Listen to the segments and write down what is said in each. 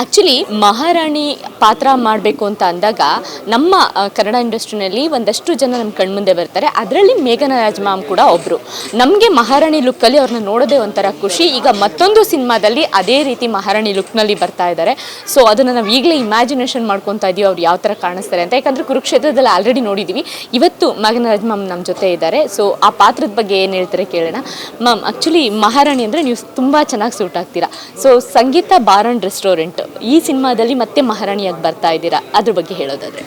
Actually ಮಹಾರಾಣಿ ಪಾತ್ರ ಮಾಡಬೇಕು ಅಂತ ಅಂದಾಗ ನಮ್ಮ ಕನ್ನಡ ಇಂಡಸ್ಟ್ರಿನಲ್ಲಿ ಒಂದಷ್ಟು ಜನ ನಮ್ಮ ಕಣ್ಮುಂದೆ ಬರ್ತಾರೆ. ಅದರಲ್ಲಿ ಮೇಘನಾ ರಾಜ್ ಮ್ಯಾಮ್ ಕೂಡ ಒಬ್ಬರು ನಮಗೆ ಮಹಾರಾಣಿ ಲುಕ್ಕಲ್ಲಿ ಅವ್ರನ್ನ ನೋಡೋದೇ ಒಂಥರ ಖುಷಿ. ಈಗ ಮತ್ತೊಂದು ಸಿನಿಮಾದಲ್ಲಿ ಅದೇ ರೀತಿ ಮಹಾರಾಣಿ ಲುಕ್ನಲ್ಲಿ ಬರ್ತಾ ಇದ್ದಾರೆ ಸೊ ಅದನ್ನು ನಾವು ಈಗಲೇ ಇಮ್ಯಾಜಿನೇಷನ್ ಮಾಡ್ಕೊತಾ ಇದೀವಿ ಅವ್ರು ಯಾವ ಥರ ಕಾಣಿಸ್ತಾರೆ ಅಂತ. ಯಾಕಂದರೆ ಕುರುಕ್ಷೇತ್ರದಲ್ಲಿ ಆಲ್ರೆಡಿ ನೋಡಿದ್ದೀವಿ ಇವತ್ತು ಮೇಘನಾ ರಾಜ್ ಮ್ಯಾಮ್ ನಮ್ಮ ಜೊತೆ ಇದ್ದಾರೆ ಸೊ ಆ ಪಾತ್ರದ ಬಗ್ಗೆ ಏನು ಹೇಳ್ತಾರೆ ಕೇಳೋಣ. ಮ್ಯಾಮ್ ಆ್ಯಕ್ಚುಲಿ ಮಹಾರಾಣಿ ಅಂದರೆ ನೀವು ತುಂಬ ಚೆನ್ನಾಗಿ ಸೂಟ್ ಆಗ್ತೀರಾ. ಸೊ ಸಂಗೀತ ಬಾರ್ ರೆಸ್ಟೋರೆಂಟ್ ಈ ಸಿನಿಮಾದಲ್ಲಿ ಮತ್ತೆ ಮಹಾರಾಣಿಯಾಗಿ ಬರ್ತಾ ಇದ್ದೀರಾ? ಅದ್ರ ಬಗ್ಗೆ ಹೇಳೋದಾದರೆ.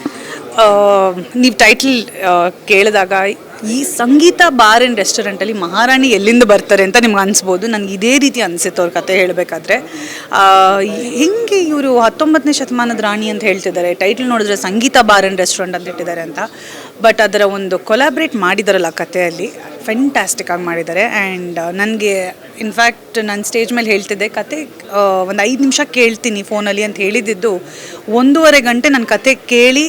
ನೀವು ಟೈಟಲ್ ಕೇಳಿದಾಗ ಈ ಸಂಗೀತ ಬಾರ್ ಆ್ಯಂಡ್ ರೆಸ್ಟೋರೆಂಟಲ್ಲಿ ಮಹಾರಾಣಿ ಎಲ್ಲಿಂದ ಬರ್ತಾರೆ ಅಂತ ನಿಮ್ಗೆ ಅನಿಸ್ಬೋದು. ನನಗೆ ಇದೇ ರೀತಿ ಅನಿಸುತ್ತೆ ಅವ್ರ ಕತೆ ಹೇಳಬೇಕಾದ್ರೆ. ಹೆಂಗೆ ಇವರು ಹತ್ತೊಂಬತ್ತನೇ ಶತಮಾನದ ರಾಣಿ ಅಂತ ಹೇಳ್ತಿದ್ದಾರೆ. ಟೈಟಲ್ ನೋಡಿದ್ರೆ ಸಂಗೀತ ಬಾರ್ ಆ್ಯಂಡ್ ರೆಸ್ಟೋರೆಂಟ್ ಅಂತ ಇಟ್ಟಿದ್ದಾರೆ ಅಂತ. ಬಟ್ ಅದರ ಒಂದು ಕೊಲಾಬ್ರೇಟ್ ಮಾಡಿದಾರಲ್ಲ ಕಥೆಯಲ್ಲಿ ಫೆಂಟಾಸ್ಟಿಕ್ ಆಗಿ ಮಾಡಿದ್ದಾರೆ. ಆ್ಯಂಡ್ ನನಗೆ ಇನ್ಫ್ಯಾಕ್ಟ್ ನಾನು ಸ್ಟೇಜ್ ಮೇಲೆ ಹೇಳ್ತಿದ್ದೆ, ಕತೆ ಒಂದು ಐದು ನಿಮಿಷ ಕೇಳ್ತೀನಿ ಫೋನಲ್ಲಿ ಅಂತ ಹೇಳಿದ್ದು, ಒಂದೂವರೆ ಗಂಟೆ ನನ್ನ ಕತೆ ಕೇಳಿ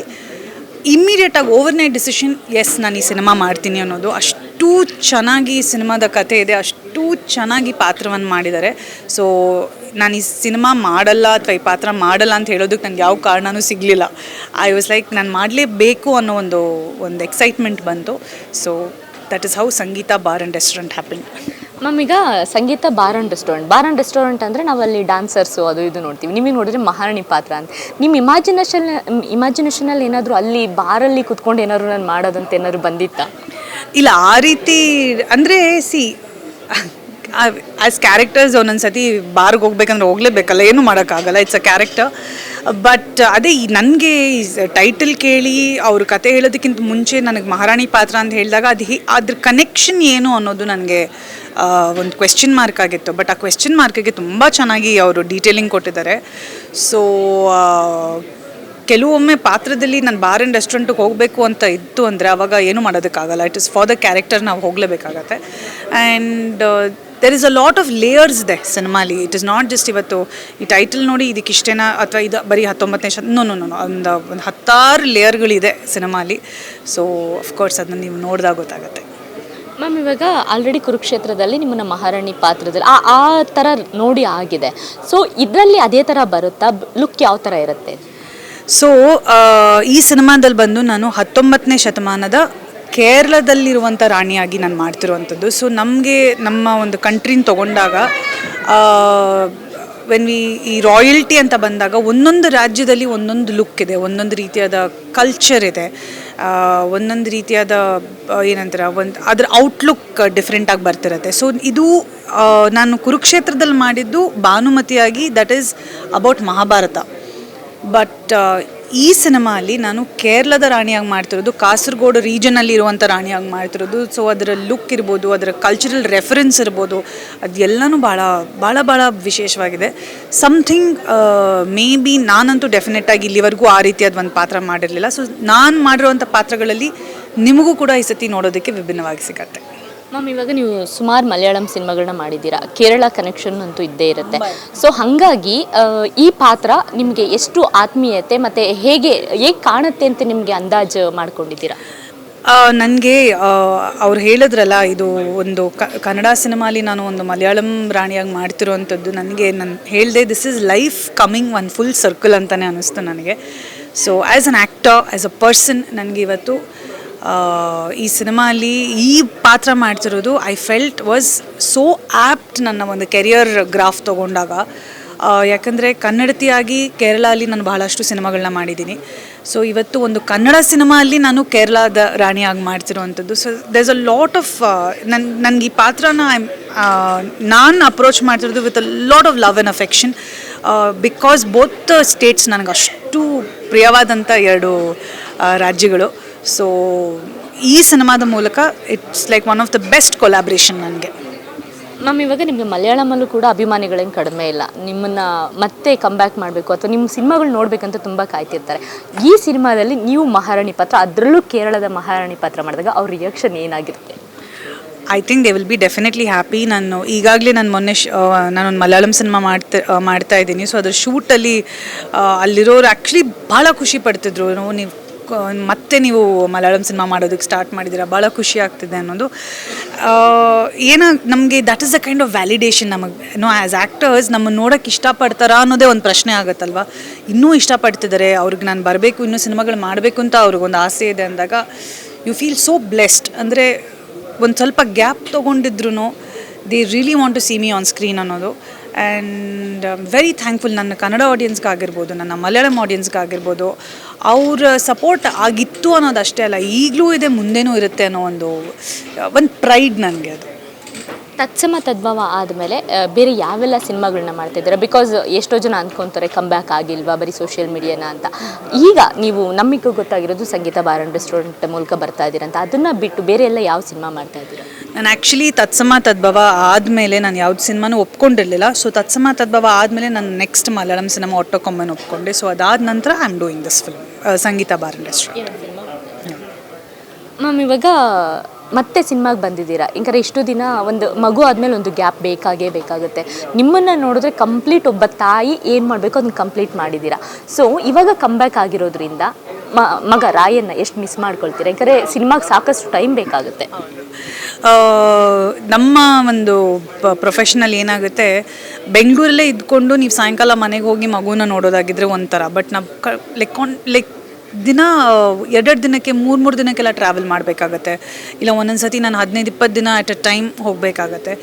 ಇಮ್ಮಿಡಿಯೇಟಾಗಿ ಓವರ್ ನೈಟ್ ಡಿಸಿಷನ್ ಎಸ್ ನಾನು ಈ ಸಿನಿಮಾ ಮಾಡ್ತೀನಿ ಅನ್ನೋದು. ಅಷ್ಟು ಚೆನ್ನಾಗಿ ಈ ಸಿನಿಮಾದ ಕತೆ ಇದೆ, ಅಷ್ಟು ಚೆನ್ನಾಗಿ ಪಾತ್ರವನ್ನು ಮಾಡಿದ್ದಾರೆ. ಸೊ ನಾನು ಈ ಸಿನಿಮಾ ಮಾಡಲ್ಲ ಅಥವಾ ಈ ಪಾತ್ರ ಮಾಡಲ್ಲ ಅಂತ ಹೇಳೋದಕ್ಕೆ ನನಗೆ ಯಾವ ಕಾರಣನೂ ಸಿಗಲಿಲ್ಲ. ಐ ವಾಸ್ ಲೈಕ್ ನಾನು ಮಾಡಲೇಬೇಕು ಅನ್ನೋ ಒಂದು ಒಂದು ಎಕ್ಸೈಟ್ಮೆಂಟ್ ಬಂತು. So that is how Sangeetha bar and restaurant happen ma'am ಈಗ Sangeetha bar and restaurant bar and restaurant ಅಂದರೆ ನಾವಲ್ಲಿ ಡ್ಯಾನ್ಸರ್ಸು ಅದು ಇದು ನೋಡ್ತೀವಿ. ನಿಮಗೆ ನೋಡಿದ್ರೆ ಮಹಾರಾಣಿ ಪಾತ್ರ ಅಂತ. ನಿಮ್ಮ ಇಮ್ಯಾಜಿನೇಷನ್ ಇಮ್ಯಾಜಿನೇಷನಲ್ಲಿ ಏನಾದರೂ ಅಲ್ಲಿ ಬಾರಲ್ಲಿ ಕುತ್ಕೊಂಡು ಏನಾದ್ರು ನಾನು ಮಾಡೋದಂತ ಏನಾದ್ರು ಬಂದಿತ್ತಾ? ಇಲ್ಲ ಆ ರೀತಿ ಅಂದರೆ ಸಿ ಆ್ಯಸ್ ಕ್ಯಾರೆಕ್ಟರ್ಸ್ ಒಂದೊಂದು ಸತಿ ಬಾರ್ಗೆ ಹೋಗ್ಬೇಕಂದ್ರೆ ಹೋಗ್ಲೇಬೇಕಲ್ಲ, ಏನು ಮಾಡೋಕ್ಕಾಗಲ್ಲ ಇಟ್ಸ್ ಅ ಕ್ಯಾರೆಕ್ಟರ್ ಬಟ್ ಅದೇ ನನಗೆ ಟೈಟಲ್ ಕೇಳಿ ಅವ್ರ ಕತೆ ಹೇಳೋದಕ್ಕಿಂತ ಮುಂಚೆ ನನಗೆ ಮಹಾರಾಣಿ ಪಾತ್ರ ಅಂತ ಹೇಳಿದಾಗ ಅದು ಹಿ ಅದ್ರ ಕನೆಕ್ಷನ್ ಏನು ಅನ್ನೋದು ನನಗೆ ಒಂದು ಕ್ವೆಶ್ಚನ್ ಮಾರ್ಕ್ ಆಗಿತ್ತು. ಬಟ್ ಆ ಕ್ವೆಶ್ಚನ್ ಮಾರ್ಕಿಗೆ ತುಂಬ ಚೆನ್ನಾಗಿ ಅವರು ಡೀಟೇಲಿಂಗ್ ಕೊಟ್ಟಿದ್ದಾರೆ. ಸೊ ಕೆಲವೊಮ್ಮೆ ಪಾತ್ರದಲ್ಲಿ ನಾನು ಬಾರ್ ಆ್ಯಂಡ್ ರೆಸ್ಟೋರೆಂಟಿಗೆ ಹೋಗಬೇಕು ಅಂತ ಇತ್ತು ಅಂದರೆ ಅವಾಗ ಏನು ಮಾಡೋದಕ್ಕಾಗಲ್ಲ. It is for the character ನಾವು ಹೋಗಲೇಬೇಕಾಗತ್ತೆ. And there is a lot of layers ಇದೆ ಸಿನಿಮಾಲಿ ಇಟ್ ಇಸ್ ನಾಟ್ ಜಸ್ಟ್ ಇವತ್ತು ಈ ಟೈಟಲ್ ನೋಡಿ ಇದಕ್ಕೆ ಇಷ್ಟೇನಾ ಅಥವಾ ಇದು ಬರೀ ಹತ್ತೊಂಬತ್ತನೇ ಶತ ನೋ ನೋ ನೋ ಒಂದು ಒಂದು ಹತ್ತಾರು ಲೇಯರ್ಗಳಿದೆ ಸಿನಿಮಾಲಿ ಸೊ ಅಫ್ಕೋರ್ಸ್ ಅದನ್ನ ನೀವು ನೋಡಿದಾಗ ಗೊತ್ತಾಗುತ್ತೆ. ಮ್ಯಾಮ್ ಇವಾಗ ಆಲ್ರೆಡಿ ಕುರುಕ್ಷೇತ್ರದಲ್ಲಿ ನಿಮ್ಮನ್ನ ಮಹಾರಾಣಿ ಪಾತ್ರದಲ್ಲಿ ಆ ಆ ಥರ ನೋಡಿ ಆಗಿದೆ. ಸೊ ಇದರಲ್ಲಿ ಅದೇ ಥರ ಬರುತ್ತಾ? ಲುಕ್ ಯಾವ ಥರ ಇರುತ್ತೆ? ಸೊ ಈ ಸಿನಿಮಾದಲ್ಲಿ ಬಂದು ನಾನು ಹತ್ತೊಂಬತ್ತನೇ ಶತಮಾನದ ಕೇರಳದಲ್ಲಿರುವಂಥ ರಾಣಿಯಾಗಿ ನಾನು ಮಾಡ್ತಿರುವಂಥದ್ದು. ಸೊ ನಮಗೆ ನಮ್ಮ ಒಂದು ಕಂಟ್ರಿನ ತಗೊಂಡಾಗ ವೆನ್ ವಿ ಈ ರಾಯಲ್ಟಿ ಅಂತ ಬಂದಾಗ ಒಂದೊಂದು ರಾಜ್ಯದಲ್ಲಿ ಒಂದೊಂದು ಲುಕ್ ಇದೆ, ಒಂದೊಂದು ರೀತಿಯಾದ ಕಲ್ಚರ್ ಇದೆ. ಒಂದೊಂದು ರೀತಿಯಾದ ಏನಂತಾರೆ, ಒಂದು ಅದರ ಔಟ್ಲುಕ್ ಡಿಫ್ರೆಂಟಾಗಿ ಬರ್ತಿರತ್ತೆ. ಸೊ ಇದು ನಾನು ಕುರುಕ್ಷೇತ್ರದಲ್ಲಿ ಮಾಡಿದ್ದು ಭಾನುಮತಿಯಾಗಿ that is about Mahabharata. But ಈ ಸಿನಿಮಾಲಿ ನಾನು ಕೇರಳದ ರಾಣಿಯಾಗಿ ಮಾಡ್ತಿರೋದು, ಕಾಸರಗೋಡು ರೀಜನಲ್ಲಿ ಇರುವಂಥ ರಾಣಿಯಾಗಿ ಮಾಡ್ತಿರೋದು. ಸೊ ಅದರ ಲುಕ್ ಇರ್ಬೋದು, ಅದರ ಕಲ್ಚರಲ್ ರೆಫರೆನ್ಸ್ ಇರ್ಬೋದು, ಅದೆಲ್ಲನೂ ಭಾಳ ಭಾಳ ಭಾಳ ವಿಶೇಷವಾಗಿದೆ. ಸಮಥಿಂಗ್ ಮೇ ಬಿ ನಾನಂತೂ ಡೆಫಿನೆಟ್ಟಾಗಿ ಇಲ್ಲಿವರೆಗೂ ಆ ರೀತಿಯಾದ ಒಂದು ಪಾತ್ರ ಮಾಡಿರಲಿಲ್ಲ. ಸೊ ನಾನು ಮಾಡಿರುವಂಥ ಪಾತ್ರಗಳಲ್ಲಿ ನಿಮಗೂ ಕೂಡ ಈ ಸತಿ ನೋಡೋದಕ್ಕೆ ವಿಭಿನ್ನವಾಗಿ ಸಿಗತ್ತೆ. ಮ್ಯಾಮ್, ಇವಾಗ ನೀವು ಸುಮಾರು ಮಲಯಾಳಂ ಸಿನಿಮಾಗಳನ್ನ ಮಾಡಿದ್ದೀರಾ? ಕೇರಳ ಕನೆಕ್ಷನ್ ಅಂತೂ ಇದ್ದೇ ಇರುತ್ತೆ. ಸೊ ಹಾಗಾಗಿ ಈ ಪಾತ್ರ ನಿಮಗೆ ಎಷ್ಟು ಆತ್ಮೀಯತೆ ಮತ್ತು ಹೇಗೆ ಹೇಗೆ ಕಾಣುತ್ತೆ ಅಂತ ನಿಮಗೆ ಅಂದಾಜು ಮಾಡ್ಕೊಂಡಿದ್ದೀರಾ? ನನಗೆ ಅವ್ರು ಹೇಳಿದ್ರಲ್ಲ, ಇದು ಒಂದು ಕನ್ನಡ ಸಿನಿಮಾಲಿ ನಾನು ಒಂದು ಮಲಯಾಳಂ ರಾಣಿಯಾಗಿ ಮಾಡ್ತಿರೋವಂಥದ್ದು ನನಗೆ ನನ್ನ ಹೇಳಿದೆ this is life coming on full circle ಅಂತಲೇ ಅನ್ನಿಸ್ತು ನನಗೆ. So as an actor as a person ನನಗೆ ಇವತ್ತು ಈ ಸಿನಿಮಾಲಿ ಈ ಪಾತ್ರ ಮಾಡ್ತಿರೋದು I felt was so apt ನನ್ನ ಒಂದು ಕೆರಿಯರ್ ಗ್ರಾಫ್ ತೊಗೊಂಡಾಗ. ಯಾಕಂದರೆ ಕನ್ನಡತಿಯಾಗಿ ಕೇರಳಲ್ಲಿ ನಾನು ಬಹಳಷ್ಟು ಸಿನಿಮಾಗಳನ್ನ ಮಾಡಿದ್ದೀನಿ. ಸೊ ಇವತ್ತು ಒಂದು ಕನ್ನಡ ಸಿನಿಮಾಲ್ಲಿ ನಾನು ಕೇರಳದ ರಾಣಿಯಾಗಿ ಮಾಡ್ತಿರುವಂಥದ್ದು. So there's a lot of none, ನನಗೆ ಈ ಪಾತ್ರನ ನಾನು ಅಪ್ರೋಚ್ ಮಾಡ್ತಿರೋದು with a lot of love and affection because both states ನನಗೆ ಅಷ್ಟು ಪ್ರಿಯವಾದಂಥ ಎರಡು ರಾಜ್ಯಗಳು. ಸೊ ಈ ಸಿನಿಮಾದ ಮೂಲಕ it's like one of the best collaboration ನನಗೆ. ಮ್ಯಾಮ್ ಇವಾಗ ನಿಮಗೆ ಮಲಯಾಳಮಲ್ಲೂ ಕೂಡ ಅಭಿಮಾನಿಗಳೇನು ಕಡಿಮೆ ಇಲ್ಲ. ನಿಮ್ಮನ್ನು ಮತ್ತೆ ಕಂಬ್ಯಾಕ್ ಮಾಡಬೇಕು ಅಥವಾ ನಿಮ್ಮ ಸಿನಿಮಾಗಳು ನೋಡಬೇಕಂತ ತುಂಬ ಕಾಯ್ತಿರ್ತಾರೆ. ಈ ಸಿನಿಮಾದಲ್ಲಿ ನೀವು ಮಹಾರಾಣಿ ಪಾತ್ರ ಅದರಲ್ಲೂ ಕೇರಳದ ಮಹಾರಾಣಿ ಪಾತ್ರ ಮಾಡಿದಾಗ ಅವ್ರ ರಿಯಾಕ್ಷನ್ ಏನಾಗಿರುತ್ತೆ? I think they will be definitely happy ನಾನು ಈಗಾಗಲೇ ನಾನು ಮೊನ್ನೆ ಶ ನಾನೊಂದು ಮಲಯಾಳಂ ಸಿನಿಮಾ ಮಾಡ್ತಾ ಮಾಡ್ತಾ ಇದ್ದೀನಿ. ಸೊ ಅದ್ರ ಶೂಟಲ್ಲಿ ಅಲ್ಲಿರೋರು ಆ್ಯಕ್ಚುಲಿ ಭಾಳ ಖುಷಿ ಪಡ್ತಿದ್ರು. ನೀವು ಮತ್ತೆ ನೀವು ಮಲಯಾಳಂ ಸಿನಿಮಾ ಮಾಡೋದಕ್ಕೆ ಸ್ಟಾರ್ಟ್ ಮಾಡಿದ್ದೀರಾ? ಭಾಳ ಖುಷಿ ಆಗ್ತಿದೆ ಅನ್ನೋದು. ಏನೋ ನಮಗೆ that is a kind of validation ನಮಗೆ ನೋ ಆ್ಯಸ್ ಆ್ಯಕ್ಟರ್ಸ್ ನಮ್ಮನ್ನು ನೋಡೋಕ್ಕೆ ಇಷ್ಟಪಡ್ತಾರಾ ಅನ್ನೋದೇ ಒಂದು ಪ್ರಶ್ನೆ ಆಗುತ್ತಲ್ವ? ಇನ್ನೂ ಇಷ್ಟಪಡ್ತಿದ್ದಾರೆ ಅವ್ರಿಗೆ ನಾನು ಬರಬೇಕು, ಇನ್ನೂ ಸಿನಿಮಾಗಳು ಮಾಡಬೇಕು ಅಂತ ಅವ್ರಿಗೊಂದು ಆಸೆ ಇದೆ ಅಂದಾಗ ಯು ಫೀಲ್ ಸೋ ಬ್ಲೆಸ್ಡ್ ಅಂದರೆ ಒಂದು ಸ್ವಲ್ಪ gap ತೊಗೊಂಡಿದ್ರು they really want to see me on screen ಅನ್ನೋದು. ಆ್ಯಂಡ್ ವೆರಿ ಥ್ಯಾಂಕ್ಫುಲ್ ನನ್ನ ಕನ್ನಡ ಆಡಿಯನ್ಸ್ಗಾಗಿರ್ಬೋದು ನನ್ನ ಮಲಯಾಳಂ ಆಡಿಯನ್ಸ್ಗಾಗಿರ್ಬೋದು ಅವ್ರ ಸಪೋರ್ಟ್ ಆಗಿತ್ತು ಅನ್ನೋದು ಅಷ್ಟೇ ಅಲ್ಲ, ಈಗಲೂ ಇದೆ, ಮುಂದೆನೂ ಇರುತ್ತೆ ಅನ್ನೋ ಒಂದು ಒಂದು ಪ್ರೈಡ್ ನನಗೆ ಅದು. ತತ್ಸಮ ತದ್ಭವ ಆದಮೇಲೆ ಬೇರೆ ಯಾವೆಲ್ಲ ಸಿನಿಮಾಗಳನ್ನ ಮಾಡ್ತಿದ್ದೀರಾ? ಬಿಕಾಸ್ ಎಷ್ಟೋ ಜನ ಅಂದ್ಕೊತಾರೆ ಬ್ಯಾಕ್ ಆಗಿಲ್ವಾ ಬರೀ ಸೋಷಿಯಲ್ ಮೀಡಿಯಾನ ಅಂತ. ಈಗ ನೀವು ನಮಗೂ ಗೊತ್ತಾಗಿರೋದು ಸಂಗೀತ ಬಾರ್ ಅಂಡ್ ರೆಸ್ಟೋರೆಂಟ್ ಮೂಲಕ ಬರ್ತಾ ಇದ್ದೀರಾ ಅಂತ. ಅದನ್ನು ಬಿಟ್ಟು ಬೇರೆ ಎಲ್ಲ ಯಾವ ಸಿನಿಮಾ ಮಾಡ್ತಾ ಇದ್ದೀರಾ? ನಾನು ಆ್ಯಕ್ಚುಲಿ ತತ್ಸಮ ತದ್ಭವ ಆದಮೇಲೆ ನಾನು ಯಾವ್ದು ಸಿನಿಮಾನೂ ಒಪ್ಕೊಂಡಿರಲಿಲ್ಲ. ಸೊ ತತ್ಸಮ ತದ್ಭವ ಆದಮೇಲೆ ನಾನು ನೆಕ್ಸ್ಟ್ ಮಲಯಾಳಂ ಸಿನಿಮಾ ಒಟ್ಟೊಕ್ಕೊಮ್ಮೆ ಒಪ್ಕೊಂಡೆ. ಸೊ ಅದಾದ ನಂತರ I am doing this film Sangeetha bar restaurant ma'am ಇವಾಗ ಮತ್ತೆ ಸಿನಿಮಾಗೆ ಬಂದಿದ್ದೀರಾ? ಇಂಕರೆ ಇಷ್ಟು ದಿನ ಒಂದು ಮಗು ಆದಮೇಲೆ ಒಂದು ಗ್ಯಾಪ್ ಬೇಕಾಗೇ ಬೇಕಾಗುತ್ತೆ. ನಿಮ್ಮನ್ನು ನೋಡಿದ್ರೆ ಕಂಪ್ಲೀಟ್ ಒಬ್ಬ ತಾಯಿ ಏನು ಮಾಡಬೇಕು ಅದನ್ನ ಕಂಪ್ಲೀಟ್ ಮಾಡಿದ್ದೀರಾ? ಸೊ ಇವಾಗ ಕಂಬ್ಯಾಕ್ ಆಗಿರೋದ್ರಿಂದ ಮಗ ರಾಯನ್ನ ಎಷ್ಟು ಮಿಸ್ ಮಾಡ್ಕೊಳ್ತೀರಾ? ಯಾಕಂದರೆ ಸಿನಿಮಾಗೆ ಸಾಕಷ್ಟು ಟೈಮ್ ಬೇಕಾಗುತ್ತೆ. ನಮ್ಮ ಒಂದು ಪ್ರೊಫೆಷನಲ್ ಏನಾಗುತ್ತೆ, ಬೆಂಗಳೂರಲ್ಲೇ ಇದ್ಕೊಂಡು ನೀವು ಸಾಯಂಕಾಲ ಮನೆಗೆ ಹೋಗಿ ಮಗುನ ನೋಡೋದಾಗಿದ್ರೆ ಒಂಥರ. ಬಟ್ ನಾವು ಲೈಕ್ ಲೆಕ್ ಲೈಕ್ ದಿನ ಎರಡೆರಡು ದಿನಕ್ಕೆ, ಮೂರು ಮೂರು ದಿನಕ್ಕೆಲ್ಲ ಟ್ರಾವೆಲ್ ಮಾಡಬೇಕಾಗತ್ತೆ. ಇಲ್ಲ ಒಂದೊಂದು ಸತಿ ನಾನು ಹದಿನೈದು, ಇಪ್ಪತ್ತು ದಿನ ಅಟ್ ಅ ಟೈಮ್ ಹೋಗಬೇಕಾಗತ್ತೆ.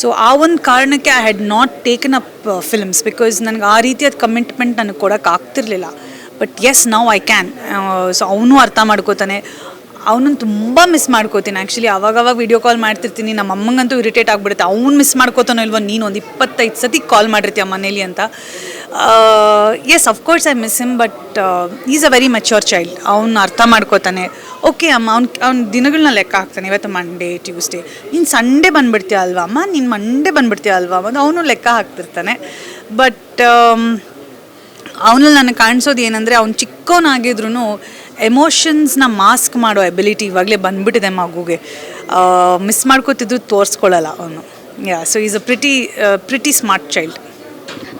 ಸೊ ಆ ಒಂದು ಕಾರಣಕ್ಕೆ I had not taken up films because ನನಗೆ ಆ ರೀತಿಯಾದ ಕಮಿಟ್ಮೆಂಟ್ ನನಗೆ ಕೊಡೋಕೆ ಆಗ್ತಿರ್ಲಿಲ್ಲ. ಬಟ್ ಎಸ್ ನಾವು ಐ ಕ್ಯಾನ್ ಸೊ ಅವನು ಅರ್ಥ ಮಾಡ್ಕೋತಾನೆ. ಅವನನ್ನು ತುಂಬ ಮಿಸ್ ಮಾಡ್ಕೋತೀನಿ. ಆ್ಯಕ್ಚುಲಿ ಅವಾಗವಾಗ ವಿಡಿಯೋ ಕಾಲ್ ಮಾಡ್ತಿರ್ತೀನಿ. ನಮ್ಮ ಅಮ್ಮಂಗಂತೂ ಇರಿಟೇಟ್ ಆಗಿಬಿಡುತ್ತೆ. ಅವ್ನು ಮಿಸ್ ಮಾಡ್ಕೋತಾನೋ ಇಲ್ವೋ, ನೀನು ಒಂದು ಇಪ್ಪತ್ತೈದು ಸತಿ ಕಾಲ್ ಮಾಡಿರ್ತೀಯ ಮನೇಲಿ ಅಂತ. Yes of course I miss him but is a very mature child ಅವ್ನು ಅರ್ಥ ಮಾಡ್ಕೋತಾನೆ. ಓಕೆ ಅಮ್ಮ, ಅವ್ನು, ಅವ್ನ ದಿನಗಳನ್ನ ಲೆಕ್ಕ ಹಾಕ್ತಾನೆ. ಇವತ್ತು ಮಂಡೇ ಟ್ಯೂಸ್ಡೇ ನೀನು ಸಂಡೇ ಬಂದುಬಿಡ್ತೀಯ ಅಲ್ವಾ, ಅಮ್ಮ? ನೀನು ಮಂಡೇ ಬಂದುಬಿಡ್ತೀಯ ಅಲ್ವಾ? ಅಂತ ಅವನು ಲೆಕ್ಕ ಹಾಕ್ತಿರ್ತಾನೆ. ಬಟ್ ಅವನಲ್ಲಿ ನನಗೆ ಕಾಣಿಸೋದು ಏನಂದರೆ, ಅವ್ನು ಚಿಕ್ಕವನಾಗಿದ್ರು ಎಮೋಷನ್ಸ್ನ ಮಾಸ್ಕ್ ಮಾಡೋ ಎಬಿಲಿಟಿ ಇವಾಗಲೇ ಬಂದ್ಬಿಟ್ಟಿದೆ ಮಗುಗೆ. ಮಿಸ್ ಮಾಡ್ಕೋತಿದ್ರು ತೋರಿಸ್ಕೊಳ್ಳಲ್ಲ ಅವನು. Yeah so is a pretty pretty smart child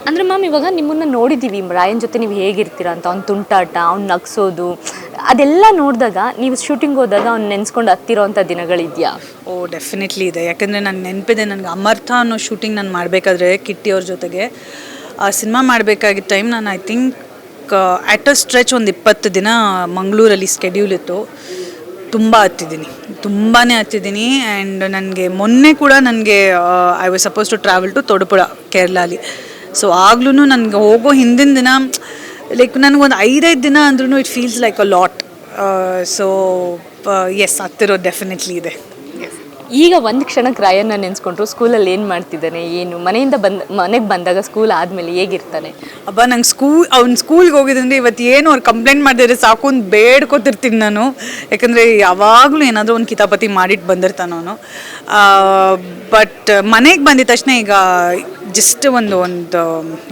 ಅಂದರೆ ಮ್ಯಾಮ್, ಇವಾಗ ನಿಮ್ಮನ್ನು ನೋಡಿದ್ದೀವಿ ರಾಯನ್ ಜೊತೆ ನೀವು ಹೇಗಿರ್ತೀರ ಅಂತ, ಅವ್ನ ತುಂಟಾಟ, ಅವ್ನ ನಗ್ಸೋದು, ಅದೆಲ್ಲ ನೋಡಿದಾಗ ನೀವು ಶೂಟಿಂಗ್ ಹೋದಾಗ ಅವ್ನು ನೆನೆಸ್ಕೊಂಡು ಹತ್ತಿರೋ ಅಂಥ ದಿನಗಳಿದೆಯಾ? ಓ ಡೆಫಿನೆಟ್ಲಿ ಇದೆ. ಯಾಕಂದರೆ ನನಗೆ ನೆನಪಿದೆ ನನಗೆ ಅಮರ್ಥ ಅನ್ನೋ ಶೂಟಿಂಗ್ ನಾನು ಮಾಡಬೇಕಾದ್ರೆ ಕಿಟ್ಟಿ ಅವ್ರ ಜೊತೆಗೆ. ಆ ಸಿನಿಮಾ ಮಾಡಬೇಕಾಗಿದ್ದ ಟೈಮ್ ನಾನು I think at a stretch ಒಂದು ಇಪ್ಪತ್ತು ದಿನ ಮಂಗಳೂರಲ್ಲಿ ಸ್ಕೆಡ್ಯೂಲ್ ಇತ್ತು. ತುಂಬ ಹತ್ತಿದ್ದೀನಿ. ತುಂಬಾ ಹತ್ತಿದ್ದೀನಿ. ಆ್ಯಂಡ್ ನನಗೆ ಮೊನ್ನೆ ಕೂಡ ನನಗೆ I was suppose to travel to Thodupuzha ಕೇರಳಲ್ಲಿ so ಆಗ್ಲೂ ನನಗೆ ಹೋಗೋ ಹಿಂದಿನ ದಿನ ಲೈಕ್ ನನಗೊಂದು ಐದೈದು ದಿನ ಅಂದ್ರೂ it feels like a lot so yes ಹತ್ತಿರೋದು definitely ಇದೆ. ಈಗ ಒಂದು ಕ್ಷಣಕ್ಕೆ ರಾಯನ್ನ ನೆನೆಸ್ಕೊಂಡ್ರು ಸ್ಕೂಲಲ್ಲಿ ಏನು ಮಾಡ್ತಿದ್ದಾನೆ, ಏನು? ಮನೆಯಿಂದ ಬಂದ, ಮನೆಗೆ ಬಂದಾಗ ಸ್ಕೂಲ್ ಆದಮೇಲೆ ಹೇಗಿರ್ತಾನೆ? ಅಬ್ಬ, ನಂಗೆ ಸ್ಕೂಲ್ ಅವ್ನು ಸ್ಕೂಲ್ಗೆ ಹೋಗಿದ್ರೆ ಇವತ್ತು ಏನು ಅವ್ರು ಕಂಪ್ಲೇಂಟ್ ಮಾಡಿದ್ರೆ ಸಾಕು ಅಂತ ಬೇಡ್ಕೊತಿರ್ತೀನಿ ನಾನು. ಯಾಕಂದರೆ ಯಾವಾಗಲೂ ಏನಾದರೂ ಒಂದು ಕಿತಾಪತಿ ಮಾಡಿಟ್ಟು ಬಂದಿರ್ತಾನವನು ಬಟ್ ಮನೆಗೆ ಬಂದಿದ ತಕ್ಷಣ ಈಗ ಜಸ್ಟ್ ಒಂದು ಒಂದು